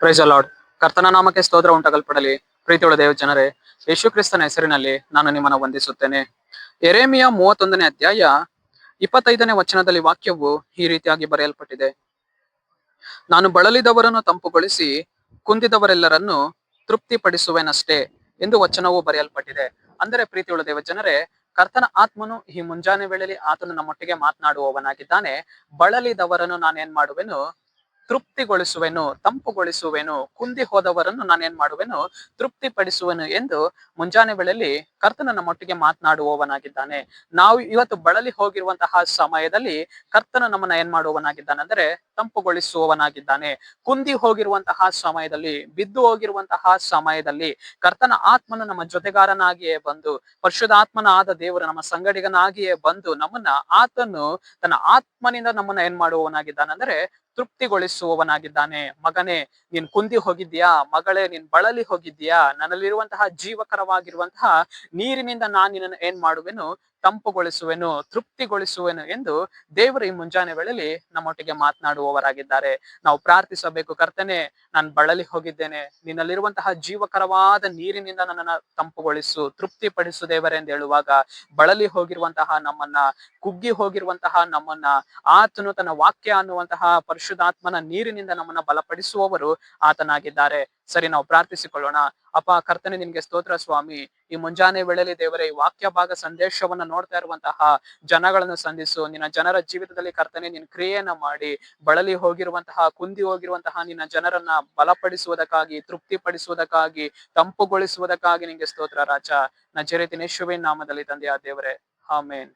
Price ಅಲಾಡ್ ಕರ್ತನ ನಾಮಕ್ಕೆ ಸ್ತೋತ್ರ ಉಂಟಾಗಲ್ಪಡಲಿ. ಪ್ರೀತಿಯುಳ್ಳ ದೇವ ಜನರೇ, ಯೇಸು ಕ್ರಿಸ್ತನ ಹೆಸರಿನಲ್ಲಿ ನಾನು ನಿಮ್ಮನ್ನು ವಂದಿಸುತ್ತೇನೆ. ಎರೇಮಿಯ ಮೂವತ್ತೊಂದನೇ ಅಧ್ಯಾಯ ಇಪ್ಪತ್ತೈದನೇ ವಚನದಲ್ಲಿ ವಾಕ್ಯವು ಈ ರೀತಿಯಾಗಿ ಬರೆಯಲ್ಪಟ್ಟಿದೆ. ನಾನು ಬಳಲಿದವರನ್ನು ತಂಪುಗೊಳಿಸಿ ಕುಂದಿದವರೆಲ್ಲರನ್ನು ತೃಪ್ತಿಪಡಿಸುವೆನಷ್ಟೇ ಎಂದು ವಚನವು ಬರೆಯಲ್ಪಟ್ಟಿದೆ. ಅಂದರೆ ಪ್ರೀತಿಯುಳ್ಳ ದೇವ ಜನರೇ, ಕರ್ತನ ಆತ್ಮನು ಈ ಮುಂಜಾನೆ ವೇಳೆಯಲ್ಲಿ ಆತನು ನಮ್ಮೊಟ್ಟಿಗೆ ಮಾತನಾಡುವವನಾಗಿದ್ದಾನೆ. ಬಳಲಿದವರನ್ನು ನಾನೇನ್ ಮಾಡುವೆನು? ತೃಪ್ತಿಗೊಳಿಸುವೆನು, ತಂಪುಗೊಳಿಸುವೆನು, ಕುಂದಿ ಹೋದವರನ್ನು ನಾನೇನ್ ಮಾಡುವೆನು? ತೃಪ್ತಿಪಡಿಸುವೆನು ಎಂದು ಮುಂಜಾನೆ ವೇಳೆಯಲ್ಲಿ ಕರ್ತನ ನಮ್ಮೊಟ್ಟಿಗೆ ಮಾತನಾಡುವವನಾಗಿದ್ದಾನೆ. ನಾವು ಇವತ್ತು ಬಳಲಿ ಹೋಗಿರುವಂತಹ ಸಮಯದಲ್ಲಿ ಕರ್ತನ ನಮ್ಮನ್ನ ಏನ್ ಮಾಡುವವನಾಗಿದ್ದಾನೆ ಅಂದ್ರೆ ತಂಪುಗೊಳಿಸುವವನಾಗಿದ್ದಾನೆ. ಕುಂದಿ ಹೋಗಿರುವಂತಹ ಸಮಯದಲ್ಲಿ, ಬಿದ್ದು ಹೋಗಿರುವಂತಹ ಸಮಯದಲ್ಲಿ ಕರ್ತನ ಆತ್ಮನ ನಮ್ಮ ಜೊತೆಗಾರನಾಗಿಯೇ ಬಂದು ಪರಿಶುದ್ಧಾತ್ಮನ ಆದ ದೇವರು ನಮ್ಮ ಸಂಗಡಿಗನಾಗಿಯೇ ಬಂದು ನಮ್ಮನ್ನ ಆತನು ತನ್ನ ಆತ್ಮನಿಂದ ನಮ್ಮನ್ನ ಏನ್ ಮಾಡುವವನಾಗಿದ್ದಾನೆ ಅಂದ್ರೆ ತೃಪ್ತಿಗೊಳಿಸುವವನಾಗಿದ್ದಾನೆ. ಮಗನೇ, ನೀನ್ ಕುಂದಿ ಹೋಗಿದ್ಯಾ ಮಗಳೇ, ನೀನ್ ಬಳಲಿ ಹೋಗಿದ್ಯಾ ನನ್ನಲ್ಲಿರುವಂತಹ ಜೀವಕರವಾಗಿರುವಂತಹ ನೀರಿನಿಂದ ನಾನು ನಿನ್ನನ್ನು ಏನ್ ಮಾಡುವೆನು ತಂಪುಗೊಳಿಸುವೆನು, ತೃಪ್ತಿಗೊಳಿಸುವೆನು ಎಂದು ದೇವರು ಈ ಮುಂಜಾನೆ ವೇಳೆಯಲ್ಲಿ ನಮ್ಮೊಟ್ಟಿಗೆ ಮಾತನಾಡುವವರಾಗಿದ್ದಾರೆ. ನಾವು ಪ್ರಾರ್ಥಿಸಬೇಕು, ಕರ್ತನೆ, ನಾನು ಬಳಲಿ ಹೋಗಿದ್ದೇನೆ. ನಿನ್ನಲ್ಲಿರುವಂತಹ ಜೀವಕರವಾದ ನೀರಿನಿಂದ ನನ್ನನ್ನು ತಂಪುಗೊಳಿಸು, ತೃಪ್ತಿಪಡಿಸು ದೇವರೇ ಎಂದು ಹೇಳುವಾಗ ಬಳಲಿ ಹೋಗಿರುವಂತಹ ನಮ್ಮನ್ನ, ಕುಗ್ಗಿ ಹೋಗಿರುವಂತಹ ನಮ್ಮನ್ನ, ಆತನು ತನ್ನ ವಾಕ್ಯ ಅನ್ನುವಂತಹ ಪರಿಶುದ್ಧಾತ್ಮನ ನೀರಿನಿಂದ ನಮ್ಮನ್ನ ಬಲಪಡಿಸುವವರು ಆತನಾಗಿದ್ದಾರೆ. ಸರಿ, ನಾವು ಪ್ರಾರ್ಥಿಸಿಕೊಳ್ಳೋಣ. ಅಪ್ಪ, ಕರ್ತನೆ ನಿನ್ಗೆ ಸ್ತೋತ್ರ ಸ್ವಾಮಿ. ಈ ಮುಂಜಾನೆ ವೇಳೆಯಲ್ಲಿ ದೇವರೇ, ಈ ವಾಕ್ಯ ಭಾಗ ಸಂದೇಶವನ್ನ ನೋಡ್ತಾ ಇರುವಂತಹ ಜನಗಳನ್ನು ಸಂಧಿಸು. ನಿನ್ನ ಜನರ ಜೀವಿತದಲ್ಲಿ ಕರ್ತನೆ ನಿನ್ ಕ್ರಿಯೆಯನ್ನ ಮಾಡಿ, ಬಳಲಿ ಹೋಗಿರುವಂತಹ, ಕುಂದಿ ಹೋಗಿರುವಂತಹ ನಿನ್ನ ಜನರನ್ನ ಬಲಪಡಿಸುವುದಕ್ಕಾಗಿ, ತೃಪ್ತಿಪಡಿಸುವುದಕ್ಕಾಗಿ, ತಂಪುಗೊಳಿಸುವುದಕ್ಕಾಗಿ ನಿಂಗೆ ಸ್ತೋತ್ರ ರಾಜ. ನಜರೇತಿನ ದಿನೇಶ್ವೇ ನಾಮದಲ್ಲಿ ತಂದೆಯ ದೇವರೇ. ಆಮೇನ್.